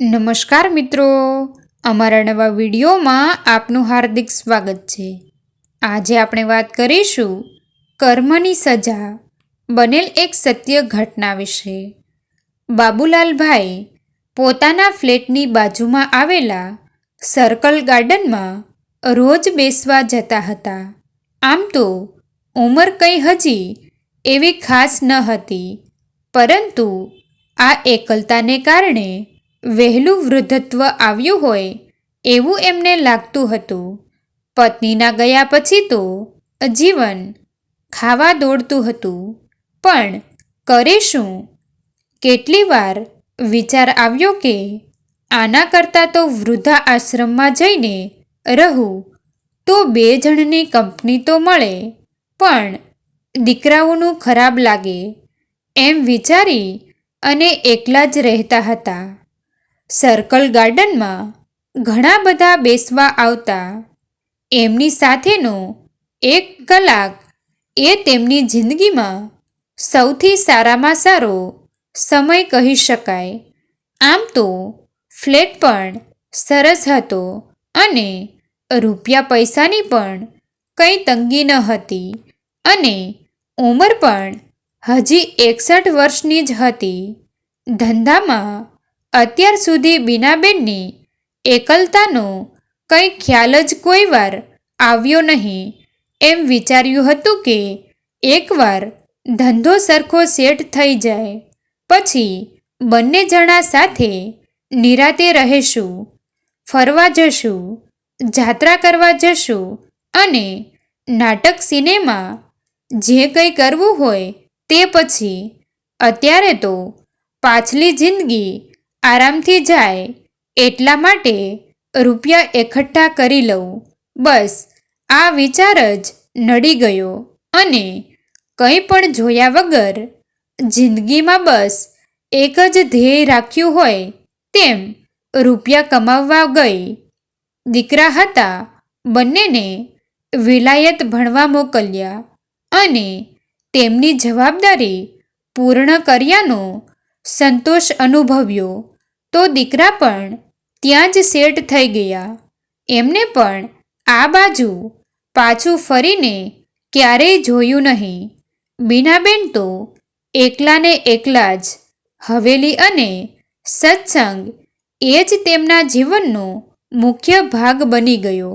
નમસ્કાર મિત્રો. અમારા નવા વિડીયોમાં આપનું હાર્દિક સ્વાગત છે. આજે આપણે વાત કરીશું કર્મની સજા બનેલ એક સત્ય ઘટના વિશે. બાબુલાલભાઈ પોતાના ફ્લેટની બાજુમાં આવેલા સર્કલ ગાર્ડનમાં રોજ બેસવા જતા હતા. આમ તો ઉંમર કંઈ હજી એવી ખાસ ન હતી, પરંતુ આ એકલતાને કારણે વહેલું વૃદ્ધત્વ આવ્યું હોય એવું એમને લાગતું હતું. પત્નીના ગયા પછી તો જીવન ખાવા દોડતું હતું. પણ કરે શું? કેટલી વાર વિચાર આવ્યો કે આના કરતાં તો વૃદ્ધા આશ્રમમાં જઈને રહું, તો બે જણની કંપની તો મળે, પણ દીકરાઓનું ખરાબ લાગે એમ વિચારી અને એકલા જ રહેતા હતા. સર્કલ ગાર્ડનમાં ઘણા બધા બેસવા આવતા. એમની સાથેનો એક કલાક એ તેમની જિંદગીમાં સૌથી સારામાં સારો સમય કહી શકાય. આમ તો ફ્લેટ પણ સરસ હતો અને રૂપિયા પૈસાની પણ કંઈ તંગી ન હતી અને ઉંમર પણ હજી એકસઠ વર્ષની જ હતી. ધંધામાં અત્યાર સુધી બીનાબેનની એકલતાનો કંઈ ખ્યાલ જ કોઈ વાર આવ્યો નહીં. એમ વિચાર્યું હતું કે એકવાર ધંધો સરખો સેટ થઈ જાય, પછી બંને જણા સાથે નિરાતે રહેશું, ફરવા જશું, જાત્રા કરવા જશું અને નાટક સિનેમા જે કંઈ કરવું હોય તે પછી, અત્યારે તો પાછલી જિંદગી આરામથી જાય એટલા માટે રૂપિયા એકઠા કરી લઉં. બસ, આ વિચાર જ નડી ગયો અને કંઈ પણ જોયા વગર જિંદગીમાં બસ એક જ ધ્યેય રાખ્યું હોય તેમ રૂપિયા કમાવવા ગઈ. દીકરા હતા બંનેને વિલાયત ભણવા મોકલ્યા અને તેમની જવાબદારી પૂર્ણ કર્યાનો સંતોષ અનુભવ્યો. તો દીકરા પણ ત્યાં જ સેટ થઈ ગયા. એમને પણ આ બાજુ પાછું ફરીને ક્યારેય જોયું નહીં. બીનાબેન તો એકલાને એકલા જ હવેલી અને સત્સંગ એ જ તેમના જીવનનો મુખ્ય ભાગ બની ગયો.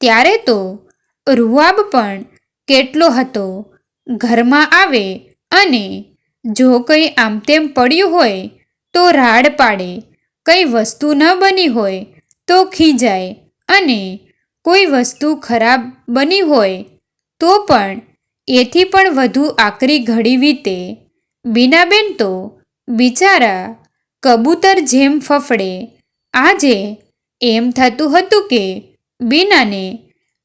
ત્યારે તો રૂઆબ પણ કેટલો હતો, ઘરમાં આવે અને જો કંઈ આમ તેમ પડ્યું હોય તો રાડ પાડે. કંઈ વસ્તુ ન બની હોય તો ખીજાય. અને કોઈ વસ્તુ ખરાબ બની હોય તો પણ એથી પણ વધુ આકરી ઘડી વીતે. બીનાબેન તો બિચારા કબૂતર જેમ ફફડે. આજે એમ થતું હતું કે બીનાને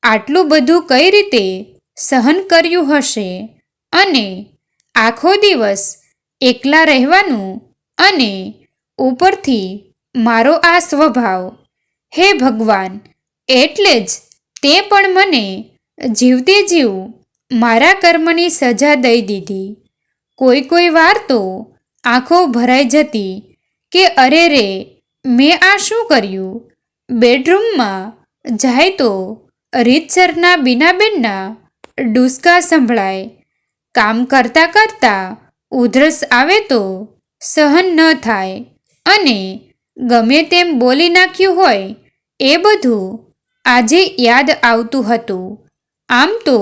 આટલું બધું કઈ રીતે સહન કર્યું હશે? અને આખો દિવસ એકલા રહેવાનું અને ઉપરથી મારો આ સ્વભાવ. હે ભગવાન, એટલે જ તે પણ મને જીવતે જીવ મારા કર્મની સજા દઈ દીધી. કોઈ કોઈ વાર તો આંખો ભરાઈ જતી કે અરે રે, મેં આ શું કર્યું? બેડરૂમમાં જાય તો રીતસરના બીનાબેનના ડુસકા સંભળાય. કામ કરતાં કરતાં ઉધરસ આવે તો સહન ન થાય. અને ગમે તેમ બોલી નાખ્યું હોય, એ બધું આજે યાદ આવતું હતું. આમ તો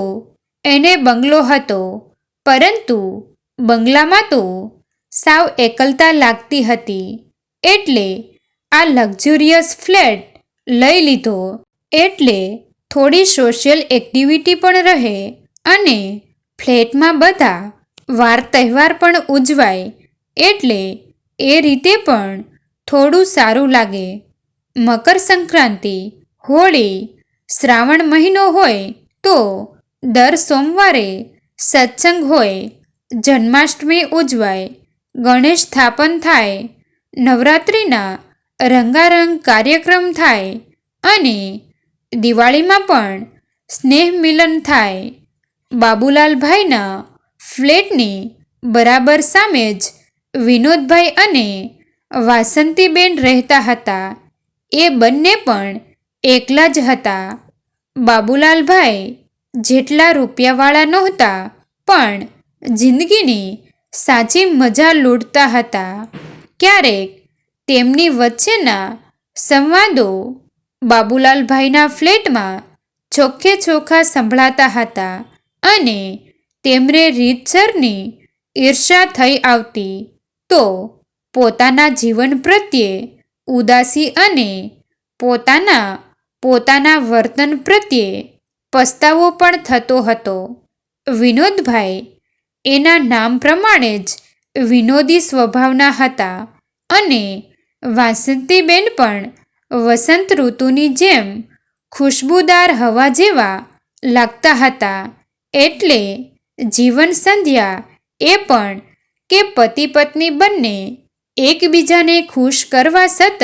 એને બંગલો હતો, પરંતુ બંગલામાં તો સાવ એકલતા લાગતી હતી. એટલે આ લક્ઝુરિયસ ફ્લેટ લઈ લીધો. એટલે થોડી સોશિયલ એક્ટિવિટી પણ રહે અને ફ્લેટમાં બધા વાર તહેવાર પણ ઉજવાય. એટલે એ રીતે પણ થોડું સારું લાગે. મકર સંક્રાંતિ, હોળી, શ્રાવણ મહિનો હોય તો દર સોમવારે સત્સંગ હોય, જન્માષ્ટમી ઉજવાય, ગણેશ સ્થાપન થાય, નવરાત્રિના રંગારંગ કાર્યક્રમ થાય અને દિવાળીમાં પણ સ્નેહ મિલન થાય. બાબુલાલભાઈના ફ્લેટની બરાબર સામે જ વિનોદભાઈ અને વાસંતીબેન રહેતા હતા. એ બંને પણ એકલા જ હતા. બાબુલાલભાઈ જેટલા રૂપિયાવાળા નહોતા, પણ જિંદગીની સાચી મજા લૂંટતા હતા. ક્યારેક તેમની વચ્ચેના સંવાદો બાબુલાલભાઈના ફ્લેટમાં ચોખ્ખે ચોખ્ખા સંભળાતા હતા અને તેમને રીતસરની ઈર્ષા થઈ આવતી તો પોતાના જીવન પ્રત્યે ઉદાસી અને પોતાના પોતાના વર્તન પ્રત્યે પસ્તાવો પણ થતો હતો. વિનોદભાઈ એના નામ પ્રમાણે જ વિનોદી સ્વભાવના હતા અને વાસંતીબેન પણ વસંત ઋતુની જેમ ખુશ્બુદાર હવા જેવા લાગતા હતા. એટલે જીવન સંધ્યા એ પણ કે પતિ પત્ની બંને એકબીજાને ખુશ કરવા સતત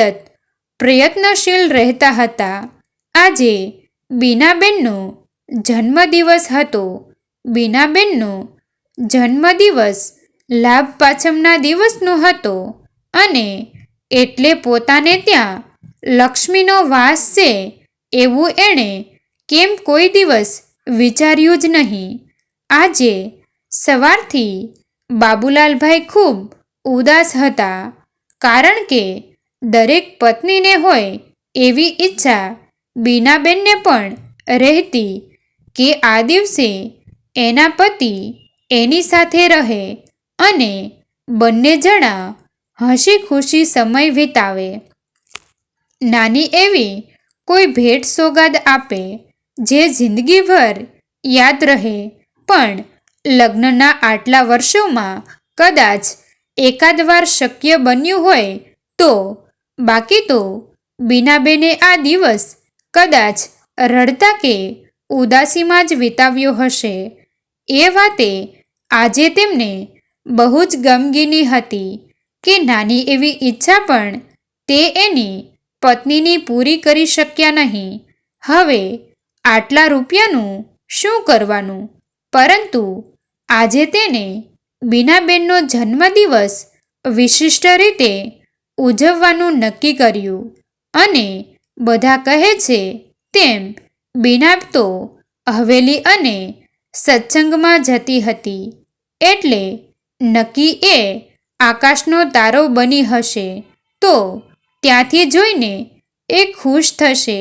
પ્રયત્નશીલ રહેતા હતા. આજે બીનાબેનનો જન્મદિવસ હતો. બીનાબેનનો જન્મદિવસ લાભ પાછમના દિવસનો હતો અને એટલે પોતાને ત્યાં લક્ષ્મીનો વાસ છે એવું એણે કેમ કોઈ દિવસ વિચાર્યું જ નહીં. આજે સવારથી બાબુલાલભાઈ ખૂબ ઉદાસ હતા. કારણ કે દરેક પત્નીને હોય એવી ઈચ્છા બીનાબેનને પણ રહેતી કે આ દિવસે એના પતિ એની સાથે રહે અને બંને જણા હસી ખુશી સમય વિતાવે. નાની એવી કોઈ ભેટ સોગાદ આપે જે જિંદગીભર યાદ રહે, પણ લગ્નના આટલા વર્ષોમાં કદાચ એકાદ વાર શક્ય બન્યું હોય તો, બાકી તો બીનાબેને આ દિવસ કદાચ રડતા કે ઉદાસીમાં જ વિતાવ્યો હશે. એ વાતે આજે તેમને બહુ જ ગમગીની હતી કે નાની એવી ઈચ્છા પણ તે એની પત્નીની પૂરી કરી શક્યા નહીં. હવે આટલા રૂપિયાનું શું કરવાનું? પરંતુ આજે તેને બીનાબેનનો જન્મદિવસ વિશિષ્ટ રીતે ઉજવવાનું નક્કી કર્યું અને બધા કહે છે, તેમ બીના તો હવેલી અને સત્સંગમાં જતી હતી. એટલે નક્કી એ આકાશનો તારો બની હશે. તો ત્યાંથી જોઈને એ ખુશ થશે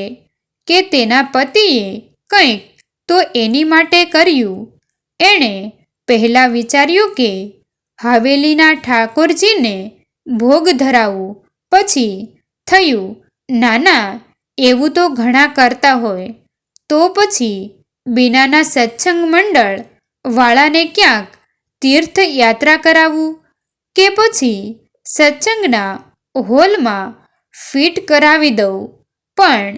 કે તેના પતિએ કંઈક તો એની માટે કર્યું. એણે પહેલાં વિચાર્યું કે હવેલીના ઠાકોરજીને ભોગ ધરાવવું પછી થયું, નાના, એવું તો ઘણા કરતા હોય. તો પછી બીનાના સત્સંગ મંડળ વાળાને ક્યાંક તીર્થ યાત્રા કરાવવું કે પછી સત્સંગના હોલમાં ફિટ કરાવી દઉં? પણ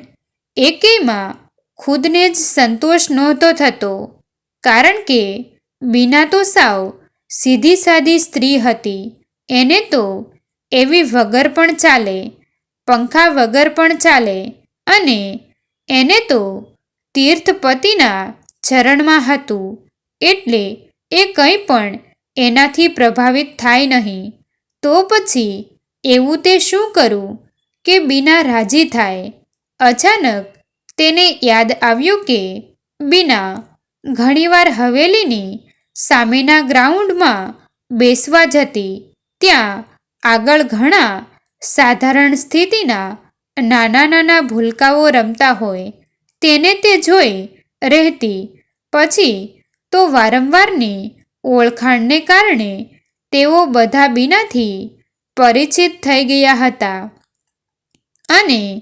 એકેયમાં ખુદને જ સંતોષ નહોતો થતો. કારણ કે બીના તો સાવ સીધી સાદી સ્ત્રી હતી. એને તો એવી વગર પણ ચાલે, પંખા વગર પણ ચાલે અને એને તો તીર્થપતિના ચરણમાં હતું. એટલે એ કંઈ પણ એનાથી પ્રભાવિત થાય નહીં. તો પછી એવું તે શું કરું કે બીના રાજી થાય? અચાનક તેને યાદ આવ્યું કે બીના ઘણીવાર હવેલીની સામેના ગ્રાઉન્ડમાં બેસવા જતી, ત્યાં આગળ ઘણા સાધારણ સ્થિતિના નાના નાના ભૂલકાઓ રમતા હોય, તેને તે જોઈ રહેતી. પછી તો વારંવારની ઓળખાણને કારણે તેઓ બધા બીનાથી પરિચિત થઈ ગયા હતા. અને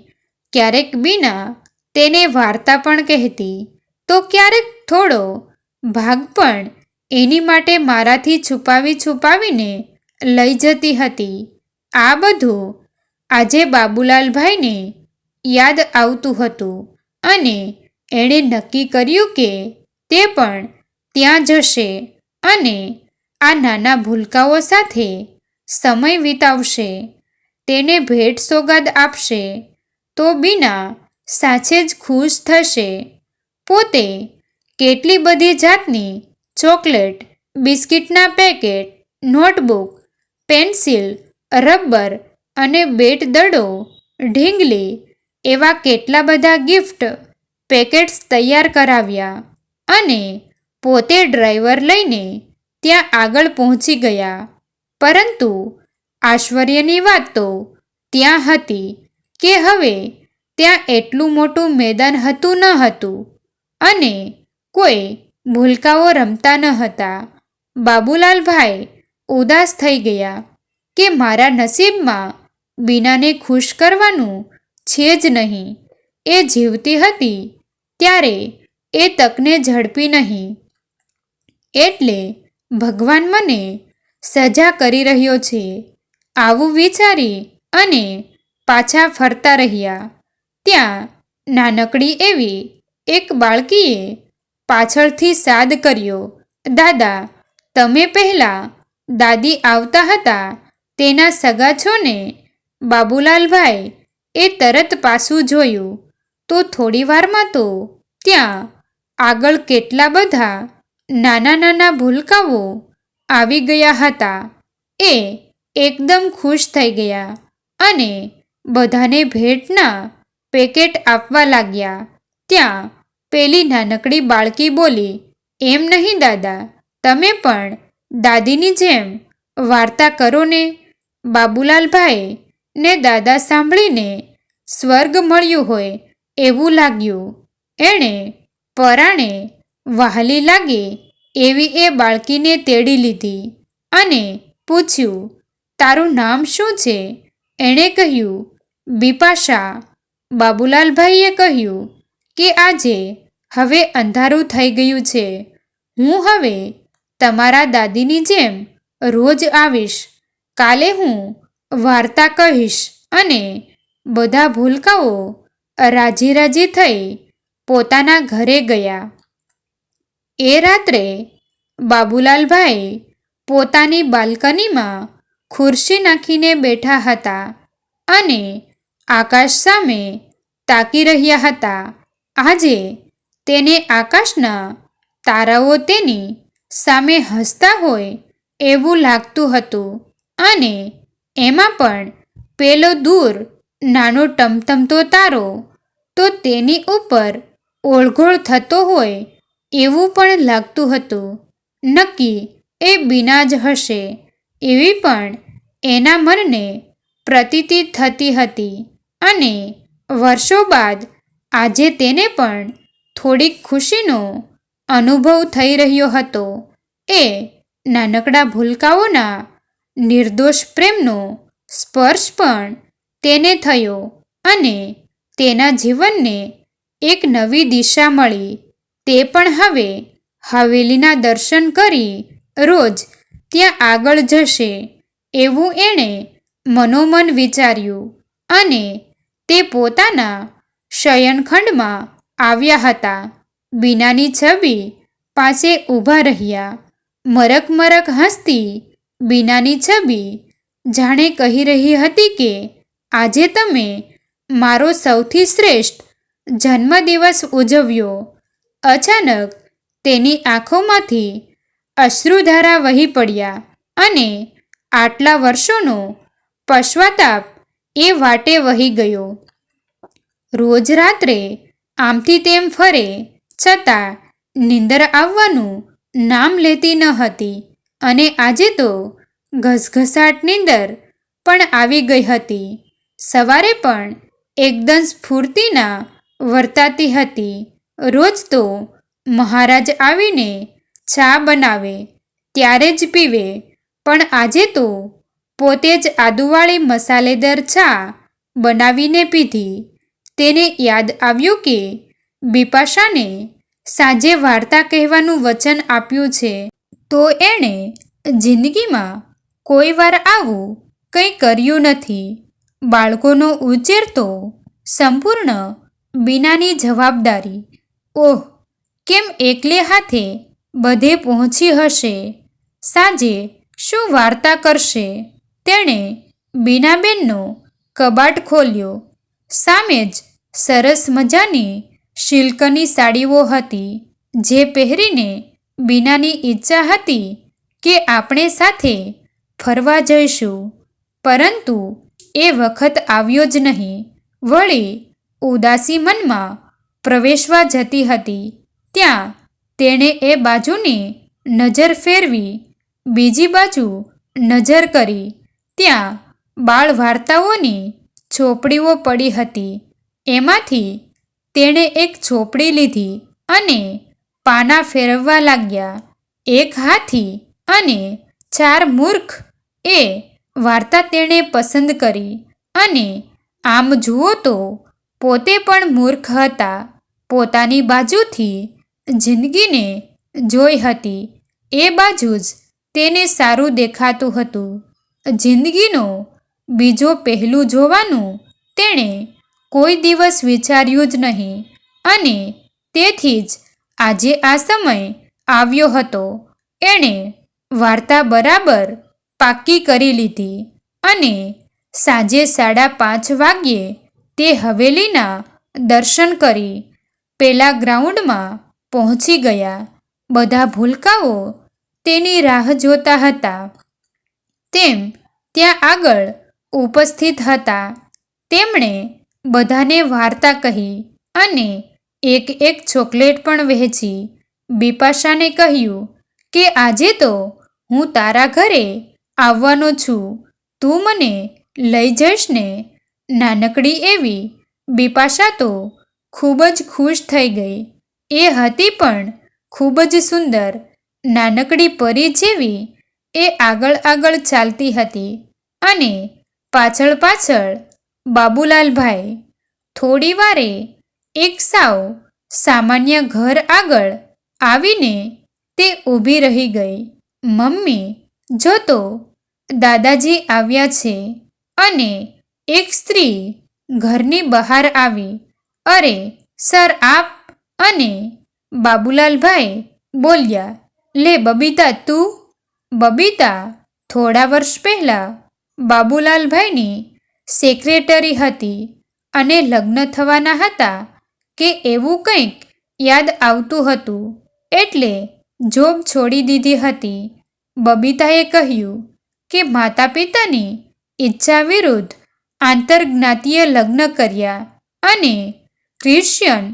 ક્યારેક બીના તેને વાર્તા પણ કહેતી. તો ક્યારેક થોડો ભાગ પણ એની માટે મારાથી છુપાવી છુપાવીને લઈ જતી હતી. આ બધું આજે બાબુલાલભાઈને યાદ આવતું હતું અને એણે નક્કી કર્યું કે તે પણ ત્યાં જશે અને આ નાના ભૂલકાઓ સાથે સમય વિતાવશે. તેને ભેટ સોગાદ આપશે તો બિના સાચે જ ખુશ થશે. પોતે કેટલી બધી જાતની ચોકલેટ, બિસ્કિટના પેકેટ, નોટબુક, પેન્સિલ, રબર અને બેટ દડો, ઢીંગલી એવા કેટલા બધા ગિફ્ટ પેકેટ્સ તૈયાર કરાવ્યા અને પોતે ડ્રાઈવર લઈને ત્યાં આગળ પહોંચી ગયા. પરંતુ આશ્ચર્યની વાત તો ત્યાં હતી કે હવે ત્યાં એટલું મોટું મેદાન હતું ન હતું અને કોઈ ભૂલકાઓ રમતા ન હતા. બાબુલાલભાઈ ઉદાસ થઈ ગયા કે મારા નસીબમાં બીનાને ખુશ કરવાનું છે જ નહીં. એ જીવતી હતી ત્યારે એ તકને ઝડપી નહીં. એટલે ભગવાન મને સજા કરી રહ્યો છે. આવું વિચારી અને પાછા ફરતા રહ્યા. ત્યાં નાનકડી એવી એક બાળકીએ પાછળથી સાદ કર્યો, દાદા, તમે પહેલાં દાદી આવતા હતા, તેના સગા છો ને બાબુલાલભાઈ એ તરત પાછું જોયું. તો થોડી વારમાં તો ત્યાં આગળ કેટલા બધા નાના નાના ભૂલકાઓ આવી ગયા હતા. એ એકદમ ખુશ થઈ ગયા અને બધાને ભેટના પેકેટ આપવા લાગ્યા. ત્યાં પેલી નાનકડી બાળકી બોલી, એમ નહીં દાદા, તમે પણ દાદીની જેમ વાર્તા કરો ને. બાબુલાલભાઈ ને દાદા સાંભળીને સ્વર્ગ મળ્યું હોય એવું લાગ્યું. એણે પરાણે વહાલી લાગે એવી એ બાળકીને તેડી લીધી અને પૂછ્યું, તારું નામ શું છે? એણે કહ્યું, બિપાશા. બાબુલાલભાઈએ કહ્યું કે, આજે હવે અંધારું થઈ ગયું છે. હું હવે તમારા દાદીની જેમ રોજ આવીશ. કાલે હું વાર્તા કહીશ અને બધા ભૂલકાઓ રાજી રાજી થઈ પોતાના ઘરે ગયા. એ રાત્રે બાબુલાલભાઈ પોતાની બાલ્કનીમાં ખુરશી નાખીને બેઠા હતા અને આકાશ સામે તાકી રહ્યા હતા. આજે તેને આકાશના તારાઓ તેની સામે હસતા હોય એવું લાગતું હતું. અને એમાં પણ પેલો દૂર નાનો ટમટમતો તારો તો તેની ઉપર ઓળઘોળ થતો હોય એવું પણ લાગતું હતું. નક્કી એ બીના જ હશે. એવી પણ એના મનને પ્રતીતિ થતી હતી. અને વર્ષો બાદ આજે તેને પણ થોડીક ખુશીનો અનુભવ થઈ રહ્યો હતો. એ નાનકડા ભૂલકાઓના નિર્દોષ પ્રેમનો સ્પર્શ પણ તેને થયો અને તેના જીવનને એક નવી દિશા મળી. તે પણ હવે હવેલીના દર્શન કરી રોજ ત્યાં આગળ જશે એવું એણે મનોમન વિચાર્યું અને તે પોતાના શયનખંડમાં આવ્યા હતા. બીનાની છબી પાસે ઊભા રહ્યા. મરક મરક હસતી બીનાની છબી જાણે કહી રહી હતી કે, આજે તમે મારો સૌથી શ્રેષ્ઠ જન્મદિવસ ઉજવ્યો. અચાનક તેની આંખોમાંથી અશ્રુધારા વહી પડ્યા અને આટલા વર્ષોનો પશ્ચાતાપ એ વાટે વહી ગયો. રોજ રાત્રે આમથી તેમ ફરે, છતાં નિંદર આવવાનું નામ લેતી ન હતી અને આજે તો ઘસઘસાટ નિંદર પણ આવી ગઈ હતી. સવારે પણ એકદમ સ્ફૂર્તિના વર્તાતી હતી. રોજ તો મહારાજ આવીને ચા બનાવે, ત્યારે જ પીવે, પણ આજે તો પોતે જ આદુવાળી મસાલેદાર ચા બનાવીને પીધી. તેને યાદ આવ્યું કે બિપાશાને સાંજે વાર્તા કહેવાનું વચન આપ્યું છે, તો એણે જિંદગીમાં કોઈ વાર આવું કંઈ કર્યું નથી. બાળકોનો ઉછેર તો સંપૂર્ણ બીનાની જવાબદારી. ઓહ, કેમ એકલે હાથે બધે પહોંચી હશે? સાંજે શું વાર્તા કરશે? તેણે બીનાબેનનો કબાટ ખોલ્યો. સામે જ સરસ મજાની સિલ્કની સાડીઓ હતી, જે પહેરીને બીનાની ઈચ્છા હતી કે આપણે સાથે ફરવા જઈશું. પરંતુ એ વખત આવ્યો જ નહીં. વળી ઉદાસી મનમાં પ્રવેશવા જતી હતી. ત્યાં તેણે એ બાજુની નજર ફેરવી, બીજી બાજુ નજર કરી. ત્યાં બાળ વાર્તાઓની ચોપડીઓ પડી હતી. એમાંથી તેણે એક ઝોપડી લીધી અને પાના ફેરવવા લાગ્યા. એક હાથી અને ચાર મૂર્ખ એ વાર્તા તેણે પસંદ કરી. અને આમ જુઓ તો પોતે પણ મૂર્ખ હતા. પોતાની બાજુથી જિંદગીને જોઈ હતી. એ બાજુ જ તેને સારું દેખાતું હતું. જિંદગીનો બીજો પહેલું જોવાનું, તેણે કોઈ દિવસ વિચાર્યું જ નહીં. અને તેથી જ આજે આ સમય આવ્યો હતો. એણે વાર્તા બરાબર પાક્કી કરી લીધી અને સાંજે સાડા પાંચ વાગ્યે તે હવેલીના દર્શન કરી પેલા ગ્રાઉન્ડમાં પહોંચી ગયા. બધા ભૂલકાઓ તેની રાહ જોતા હતા. તેમ ત્યાં આગળ ઉપસ્થિત હતા. તેમણે બધાને વાર્તા કહી અને એક એક ચોકલેટ પણ વહેંચી. બિપાશાને કહ્યું કે, આજે તો હું તારા ઘરે આવવાનો છું. તું મને લઈ જઈશ ને? નાનકડી એવી બિપાશા તો ખૂબ જ ખુશ થઈ ગઈ. એ હતી પણ ખૂબ જ સુંદર. નાનકડી પરી જેવી એ આગળ આગળ ચાલતી હતી અને પાછળ પાછળ બાબુલાલભાઈ. થોડી વારે એક સાવ સામાન્ય ઘર આગળ આવીને તે ઊભી રહી ગઈ. મમ્મી, જો તો દાદાજી આવ્યા છે અને એક સ્ત્રી ઘરની બહાર આવી. અરે, સર આપ અને બાબુલાલભાઈ બોલ્યા, લે બબીતા, તું? બબીતા થોડા વર્ષ પહેલાં બાબુલાલભાઈની સેક્રેટરી હતી અને લગ્ન થવાના હતા કે એવું કંઈક યાદ આવતું હતું. એટલે જોબ છોડી દીધી હતી. બબીતાએ કહ્યું કે માતા પિતાની ઈચ્છા વિરુદ્ધ આંતરજ્ઞાતીય લગ્ન કર્યા અને ક્રિશ્ચિયન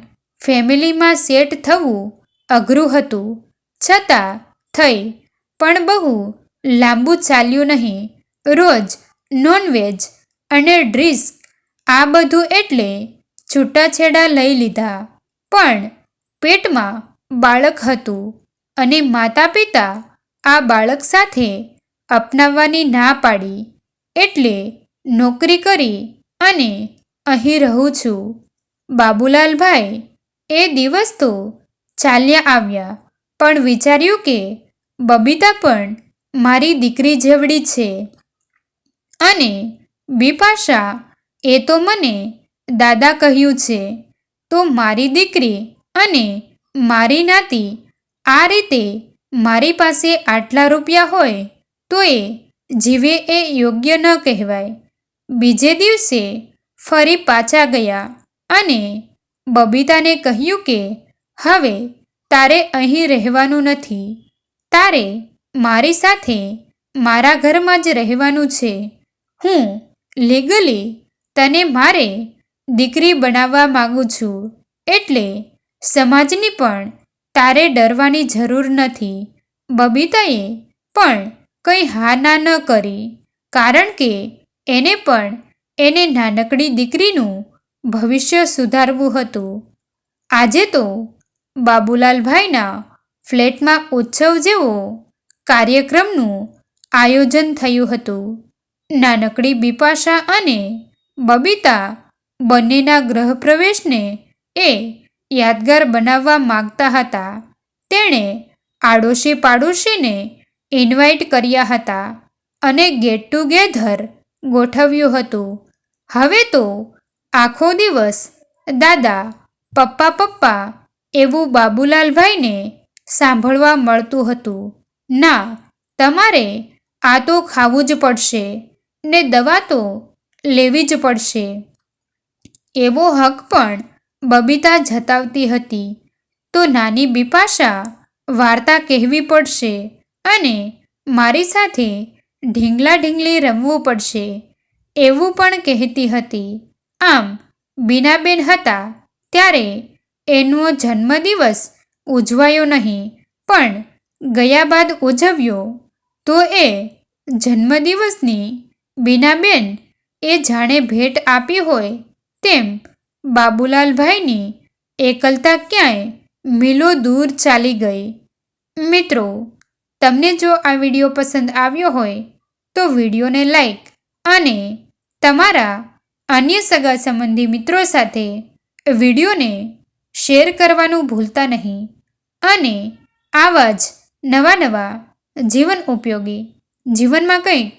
ફેમિલીમાં સેટ થવું અઘરું હતું. છતાં થઈ પણ બહુ લાંબુ ચાલ્યું નહીં. રોજ નોનવેજ અને ડ્રિસ્ક આ બધું એટલે છૂટાછેડા લઈ લીધા. પણ પેટમાં બાળક હતું અને માતા પિતા આ બાળક સાથે અપનાવવાની ના પાડી. એટલે નોકરી કરી અને અહીં રહું છું. બાબુલાલભાઈ એ દિવસ તો ચાલ્યા આવ્યા, પણ વિચાર્યું કે બબીતા પણ મારી દીકરી જેવડી છે. અને બિપાશા, એ તો મને દાદા કહ્યું છે, તો મારી દીકરી અને મારી નાતી આ રીતે મારી પાસે આટલા રૂપિયા હોય, તો એ જીવે એ યોગ્ય ન કહેવાય. બીજે દિવસે ફરી પાછા ગયા અને બબીતાને કહ્યું કે, હવે તારે અહીં રહેવાનું નથી. તારે મારી સાથે મારા ઘરમાં જ રહેવાનું છે. હું લીગલી તને મારે દીકરી બનાવવા માગું છું, એટલે સમાજની પણ તારે ડરવાની જરૂર નથી. બબીતાએ પણ કંઈ હા ના ન કરી, કારણ કે એને પણ એને નાનકડી દીકરીનું ભવિષ્ય સુધારવું હતું. આજે તો બાબુલાલભાઈના ફ્લેટમાં ઉત્સવ જેવો કાર્યક્રમનું આયોજન થયું હતું. નાનકડી બિપાશા અને બબીતા બંનેના ગ્રહ પ્રવેશને એ યાદગાર બનાવવા માગતા હતા. તેણે આડોશી પાડોશીને ઇન્વાઇટ કર્યા હતા અને ગેટ ટુગેધર ગોઠવ્યું હતું. હવે તો આખો દિવસ દાદા, પપ્પા પપ્પા એવું બાબુલાલભાઈને સાંભળવા મળતું હતું. ના, તમારે આ તો ખાવું જ પડશે. ને દવા તો લેવી જ પડશે. એવો હક પણ બબીતા જતાવતી હતી. તો નાની બિપાશા વાર્તા કહેવી પડશે અને મારી સાથે ઢીંગલા ઢીંગલી રમવું પડશે એવું પણ કહેતી હતી. આમ બીનાબેન હતા ત્યારે એનો જન્મદિવસ ઉજવાયો નહીં, પણ ગયા બાદ ઉજવ્યો તો એ જન્મદિવસની બીનાબેન એ જાણે ભેટ આપી હોય તેમ બાબુલાલભાઈની એકલતા ક્યાંય મિલો દૂર ચાલી ગઈ. મિત્રો, તમને જો આ વીડિયો પસંદ આવ્યો હોય તો વિડીયોને લાઈક અને તમારા અન્ય સગા સંબંધી મિત્રો સાથે વિડીયોને શેર કરવાનું ભૂલતા નહીં અને આવા જ નવા નવા જીવન ઉપયોગી જીવનમાં કંઈક